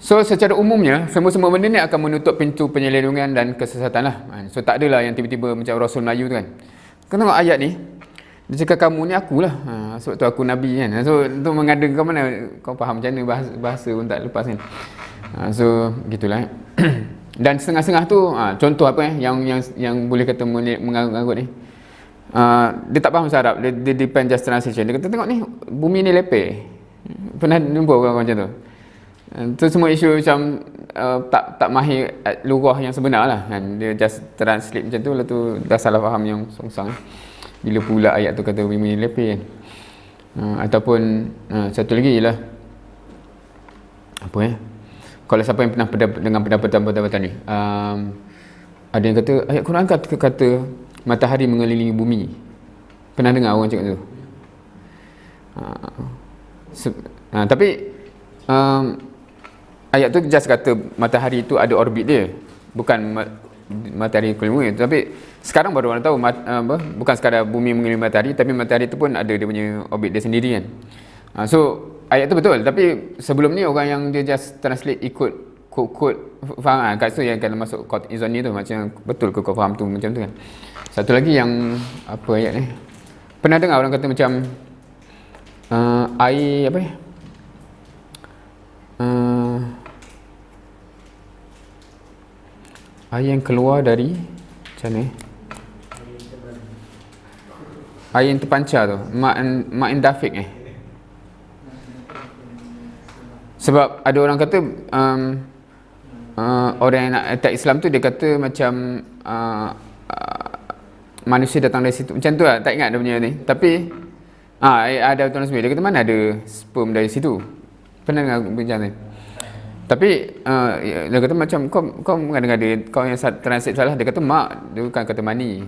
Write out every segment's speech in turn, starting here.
So secara umumnya semua-semua benda ni akan menutup pintu penyelindungan dan kesesatan lah. So tak adalah yang tiba-tiba macam Rasul Melayu tu kan. Kau tengok ayat ni. Dia cakap kamu ni akulah. Ha, sebab tu aku Nabi kan. So untuk mengada kau mana kau faham macam mana bahasa, bahasa pun tak lepas kan. Ha, so gitulah. dan setengah-setengah tu ha, contoh apa eh yang yang yang boleh kata mengarut ni. Uh, dia tak faham bahasa Arab dia, dia depend just translation dia kata tengok ni bumi ni lepeh pernah jumpa orang macam tu itu semua isu macam uh, tak tak mahir lurah yang sebenar lah kan? Dia just translate macam tu lalu dah salah faham yang songsang bila pula ayat tu kata bumi ni lepeh kan? Uh, ataupun uh, satu lagi ialah apa ya kalau siapa yang pernah pendapat, dengan pendapatan-pendapatan ni um, ada yang kata ayat Quran kata, kata matahari mengelilingi bumi. Pernah dengar orang cakap tu? Ha, ha, tapi um, ayat tu just kata matahari tu ada orbit dia. Bukan ma- matahari bumi. Tapi sekarang baru orang tahu mat, apa, bukan sekadar bumi mengelilingi matahari tapi matahari tu pun ada dia punya orbit dia sendiri kan. Ha, so ayat tu betul tapi sebelum ni orang yang dia just translate ikut kod-kod faham kan kat situ yang kalau masuk kod izon ni tu macam betul ke kau faham tu macam tu kan satu lagi yang apa ayat ni? Pernah dengar orang kata macam uh, air apa ya? Air yang keluar dari macam ni? Air yang terpancar tu, ma'in ma dafik eh. Sebab ada orang kata um, uh, orang yang nak attack Islam tu dia kata macam uh, manusia datang dari situ. Macam tu lah tak ingat dia punya ni. Tapi ah ada tuan dia kata mana ada sperm dari situ? Pernah dengar bincang ni tapi uh, dia kata macam kau kau mengada-ngada kau yang translate salah dia kata mak dia bukan kata mani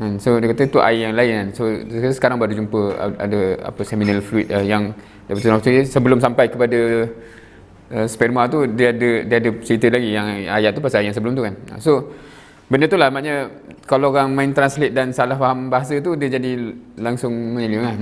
hmm, so dia kata tu air yang lain. So sekarang baru jumpa ada apa seminal fluid uh, yang dia sebelum sampai kepada uh, sperma tu dia ada dia ada cerita lagi yang ayat tu pasal yang sebelum tu kan. So Benda tu lah. Maknanya kalau orang main translate dan salah faham bahasa tu dia jadi langsung menyelih kan.